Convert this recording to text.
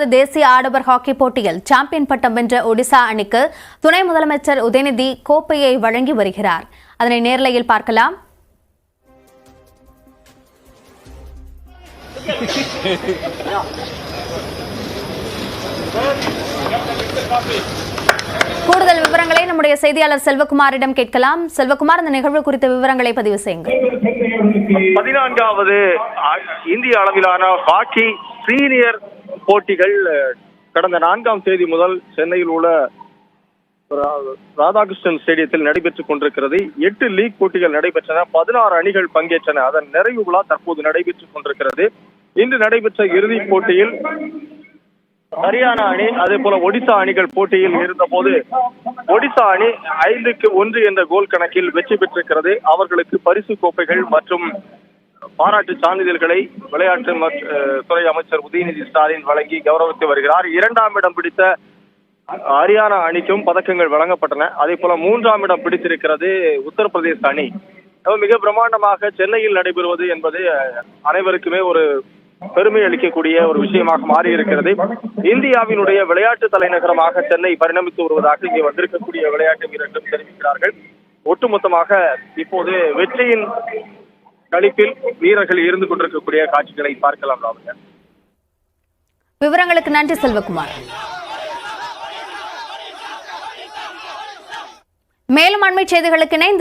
தேசிய ஆடவர் ஹாக்கி போட்டியில் சாம்பியன் பட்டம் வென்ற ஒடிசா அணிக்கு துணை முதலமைச்சர் உதயநிதி கோப்பையை வழங்கி வருகிறார். அதனை நேர்லையில் பார்க்கலாம். கூடுதல் விவரங்களை நம்முடைய செய்தியாளர் செல்வகுமாரிடம் கேட்கலாம். செல்வகுமார் இந்த நிகழ்வு குறித்த விவரங்களை பதிவு செய்யுங்கள். பதினான்காவது இந்திய அளவிலான ஹாக்கி சீனியர் போட்டிகள் கடந்த நான்காம் தேதி முதல் சென்னையில் உள்ள ராதாகிருஷ்ணன் ஸ்டேடியத்தில் நடைபெற்றுக் கொண்டிருக்கிறது. எட்டு லீக் போட்டிகள் நடைபெற்றன. பதினாறு அணிகள் பங்கேற்றன. அதன் நிறைவு விழா தற்போது நடைபெற்றுக் கொண்டிருக்கிறது. இன்று நடைபெற்ற இறுதிப் போட்டியில் ஹரியானா அணி அதே போல ஒடிசா அணிகள் போட்டியில் இருந்தபோது ஒடிசா அணி ஐந்துக்கு ஒன்று என்ற கோல் கணக்கில் வெற்றி பெற்றிருக்கிறது. அவர்களுக்கு பரிசு கோப்பைகள் மற்றும் பாராட்டு சான்றிதழ்களை விளையாட்டு துறை அமைச்சர் உதயநிதி ஸ்டாலின் வழங்கி கௌரவித்து வருகிறார். இரண்டாம் இடம் பிடித்த ஹரியானா அணிக்கும் பதக்கங்கள் வழங்கப்பட்டன. அதே போல மூன்றாம் இடம் பிடித்திருக்கிறது உத்தரப்பிரதேச அணி. மிக பிரம்மாண்டமாக சென்னையில் நடைபெறுவது என்பது அனைவருக்குமே ஒரு பெருமை அளிக்கக்கூடிய ஒரு விஷயமாக மாறி இருக்கிறது இந்தியாவினுடைய விளையாட்டு தலைநகரமாக சென்னை பரிணமித்து வருவதாக இங்கே வந்திருக்கக்கூடிய விளையாட்டு வீரர்களும் தெரிவிக்கிறார்கள். ஒட்டுமொத்தமாக இப்போது வெற்றியின் கழிப்பில் வீரர்கள் இருந்து கொண்டிருக்கக்கூடிய காட்சிகளை பார்க்கலாம் ராவுங்க விவரங்களுக்கு நன்றி செல்வகுமார். மேலும் அண்மை செய்திகளுக்கு இணைந்து